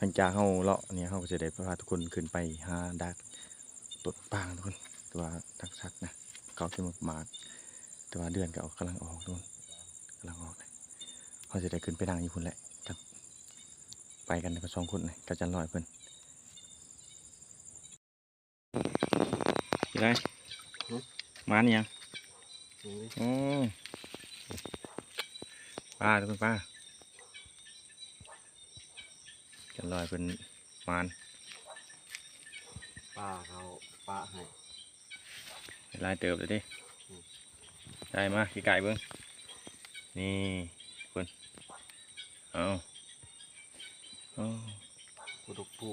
หลังจากเฮาเลาะเนี่ยเฮาก็จะได้พาทุกคนขึ้นไปหาดักตดปางทุกคนแต่ว่าทักชักนะเขาขึ้นมามากแต่ว่าเดือนก็กำลังออกทุกคนกำลังออกเลยเขาจะได้ขึ้นไปนั่งอยู่พุ่นแหละครับ ไปกันกับสองคนเลยกับจันลอยเพิ่นยังไงมานี่ยังอืมป้าทุกคนป้าจะ ลอยเป็นมานป้าเขาป้าให้ลายเติบเลยดิได้มาขี้ไก่เบิ้งนี่คนเอาเอากุดุกปู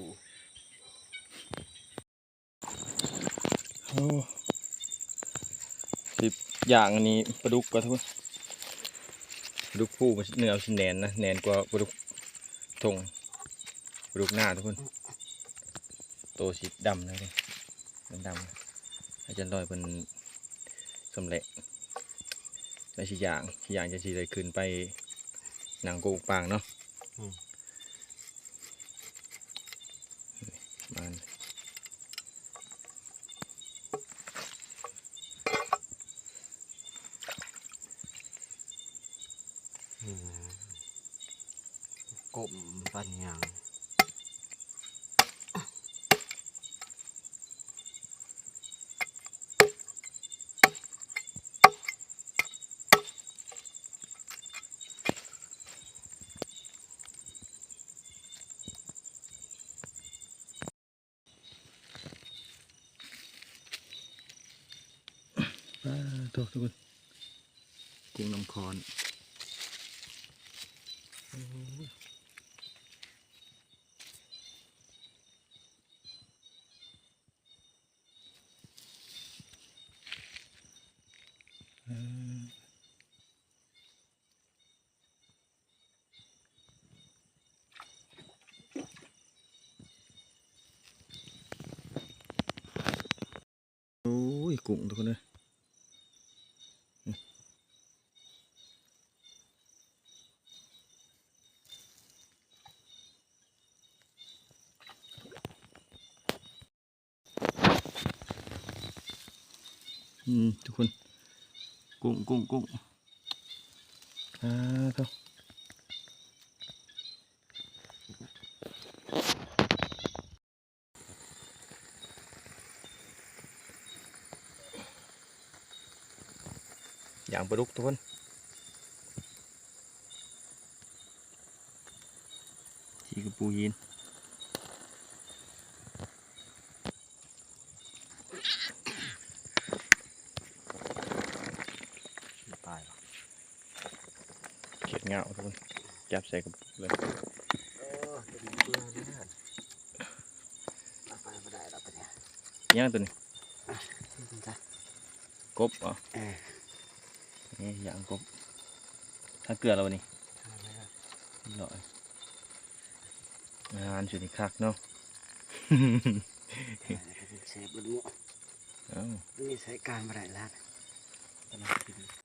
เอาสิบอย่างอันนี้ปลาดุกก็ทุกคนปลาดุกผู้มันเนื้อเอาชิ้นแหนนนะแหนนกว่าปลาดุกทงป ลาดุกหน้าทุกคนโตวสีดำเลยดิดำๆอาจารย์ลอยเป็นสำเร็จในชิ้นอย่างชิ้นอย่างจะสีเลยขึ้นไปหนังโกกปางเนาะมันกบปันยัง ทุกทุกคนกุ้งน้ำคอนอ่าโอ้ยกุ้งทุกคนเลย อืม ทุกคน กุ้งกุ้งกุ้งอ่าเท่าอย่าง ปลาดุกทุกคนที่กระปูยินตายหรอเขียดเงาทุกคนจับใส่กระปุกเลยเออจะดีเพื่อนเนี่ยเอาไปไม่ได้เราไปเนี่ยย่างตัวนี้นี่จ้ะกบเหรอเออ นี่ย่างกบถ้าเกลือเรานี่ทำไมล่ะหน่อยงานสุดที่คักเนาะเออเป็นเซฟบนหม้อเอ้านี่ใช้การไม่ได้แล้วกำลังกิน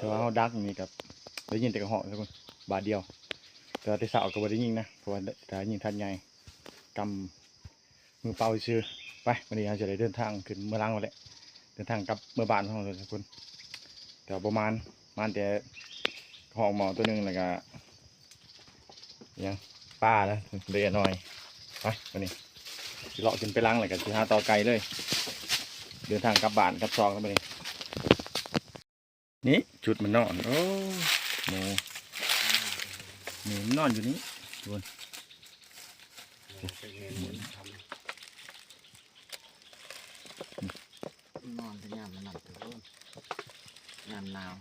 แต่ว่าเขาดักนี่กับได้ยินแต่กระเหาะทุกคนบาทเดียว แต่ที่สาวก็บ่ได้ยิงนะเพราะว่าถ้ายิงทันใหญ่กำมือเปล่าชื่อไปวันนี้เราจะได้เดินทางขึ้นเมื่อล้างมาแหละเดินทางกลับเมื่อบานของเราทุกคนแต่ประมาณประมาณแต่ห้องหมอตัวหนึงแล้วก็ยังป้าแล้วเดือหน่อยไปวันนี้เลาะขึ้นไปล้างเลยกันสิหาต่อไกลเลย เดินทางกลับบ้านกลับซองกันไปนี่ นี่จุดมันนอน โอ้หมูหมูมันนอนอยู่นี่นอนที่ยามมันนั่นถึงรุ่นยามหนาว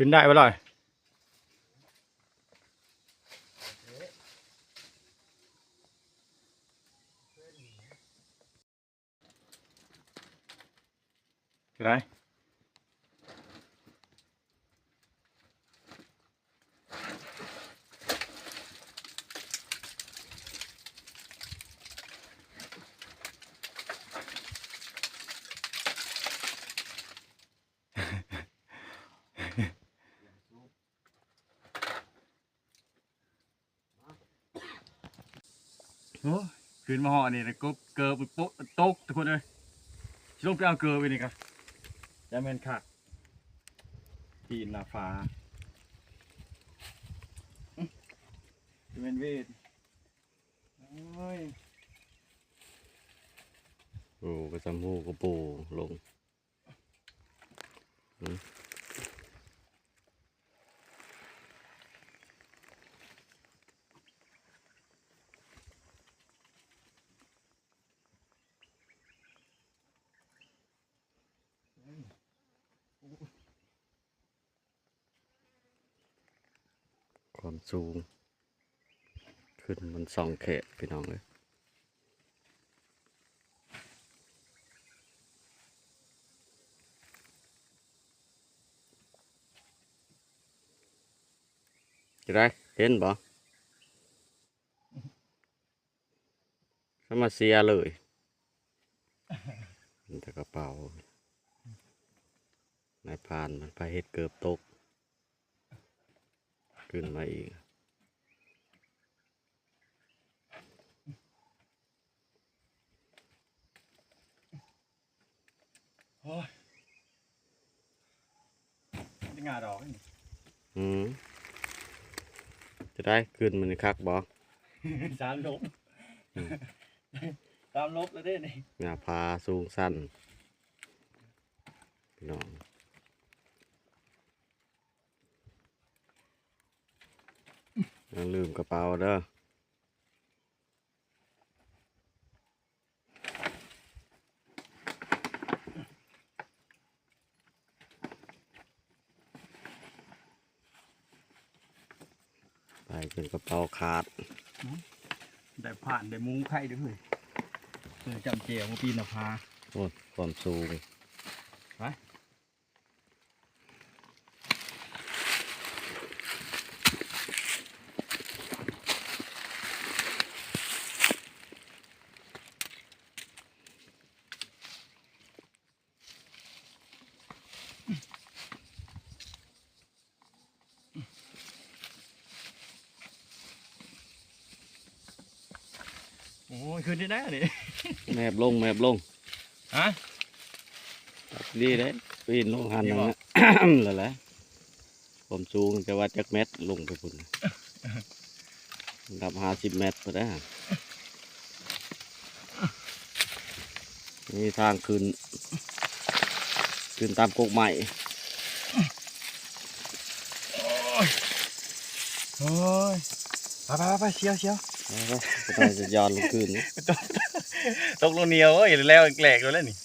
ขึ้นได้ปะล่ะขึ้นได้ โอ้ขึ้นมาห่อนี่แล้วก็เกิบโป๊ะโต๊กทุกคนเลยชิลงไปเอาเกิบไปนี่ครับยาแมนขาดทีนลาฟ้ายาแมนเวทโอ้ยโอ้กระซำหูกระปูลง ความสูง ขึ้นมันสองเขตพี่น้องเลยจะได้เห็นบ่เข้ามาเสียเลยมันแต่กระเป๋า นายพานมันไปเฮ็ดเกือบตก ขึ้นมาอีก โอ้ยจะงาดอกนี่อืมจะได้ขึ้นมันคักบ่สามลบสามลบแล้วเด้นี่หน้าผาสูงสั้นพี่น้องอย่า ลืมกระเป๋าเด้อไปจนกระเป๋าขาด ได้ผ่านได้มุ้งไข่ด้วยเพื่อจำเจียวมาปีนภาโอ้ยความสูง ไป โอ้ยคืนได้แน่นี่แมบลงแมบลงฮะดีเลยปีนลงหันดีนั่นบ่นะแล้วแหละความสูงจะว่าจักเมตรลงไปพุ่นน่ะดับห้าสิบเมตรพอได้นี่ทางขึ้น ขึ้นตามกกใหม่โอ้ยไปไปไปเชียวเชียวแล้วก็ ต้องจะย้อนลงขึ้นนี่ตกลงเหนียวเอ้ยแล้วแหลกเลยแล้วนี่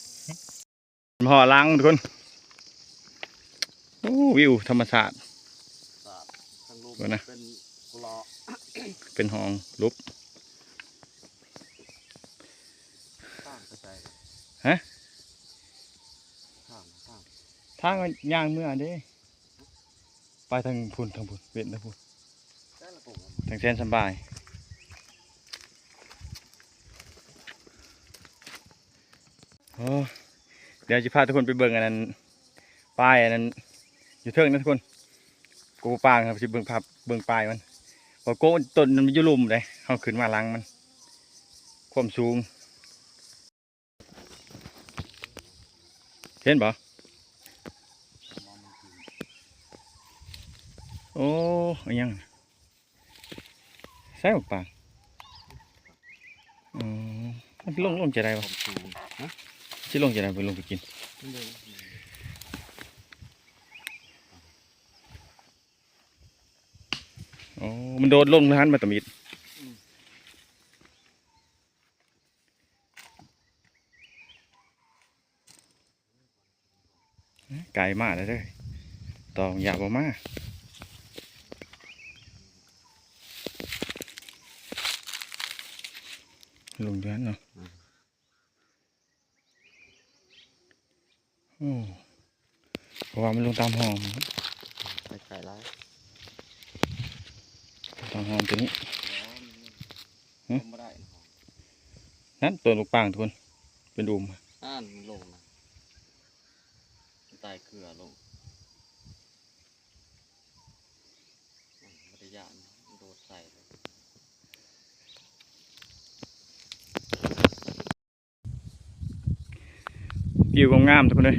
พอล้างทุกคนโอ้วิวธรรมศาสตร์ดูนะเป็นกลอเป็นห้องลุบข้างกระจายฮะข้างข้างทางก็ย่างเมื่อเด้ไปทางพุ่นทางพุ่นเวียนทางพุ่นได้ละปุ่มทางแสนสำบายโอ้ เดี๋ยวจะพาทุกคนไปเบิ่งอันนั้นป้ายอันนั้นอยู่เทิงนะทุกคนกูปางครับจะเบิ่งภาพเบิ่งป้ายมันพอโก้ต้นมันอยู่ลุ่มเลยเขาขึ้นมาหลังมัน ความสูง เห็นปะโอ้อันยังใส่หมกปางอืมมันลงลงจะได้ปะ ชิลงจะได้ไปลงไปกินโอ้มันโดดลงทันมาตมิดไก่มากเลยเด้อตองอยาบมากลงเดือนเนาะ โอ้เพราะว่ามันลงตามหอมใส่ไก่ร้ายตามหอมตัวนี้หึทำไม่ได้นะนั่นตัวลูกปางทุกคนเป็นอุมอ่านมันลงนะมันตายเกลือลงมันไม่ได้ยานมันโดดใส่เลย วิวงามๆทุกคนเลย